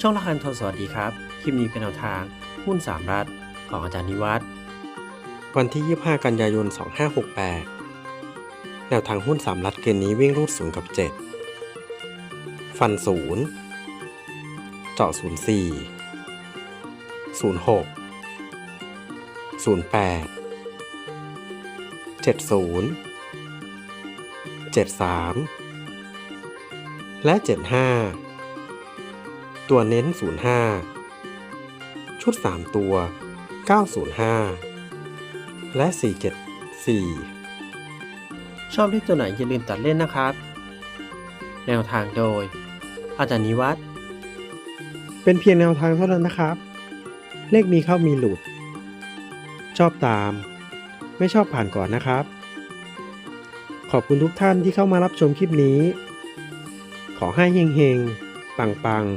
ช่องละคันทรสวัสดีครับ คลิปนี้เป็นแนวทางหุ้น 3 รัฐ ของอาจารย์นิวัฒน์วันที่ 25 กันยายน 2568 แนวทางหุ้น 3 รัฐเกณฑ์นี้วิ่งรูด0กับ 7 ฟัน 0 เจาะ 04 06 08 70 73 และ 75 ตัวเน้น 05 ชุด 3 ตัว 905 และ 474 ชอบเลขตัวไหนอย่าลืมตัดเล่นนะครับ แนวทางโดย อาจารย์นิวัฒน์เป็นเพียงแนวทางเท่านั้นนะครับ เลขมีเข้ามีหลุด ชอบตาม ไม่ชอบผ่านก่อนนะครับ ขอบคุณทุกท่านที่เข้ามารับชมคลิปนี้ ขอให้เฮงๆ ปังๆ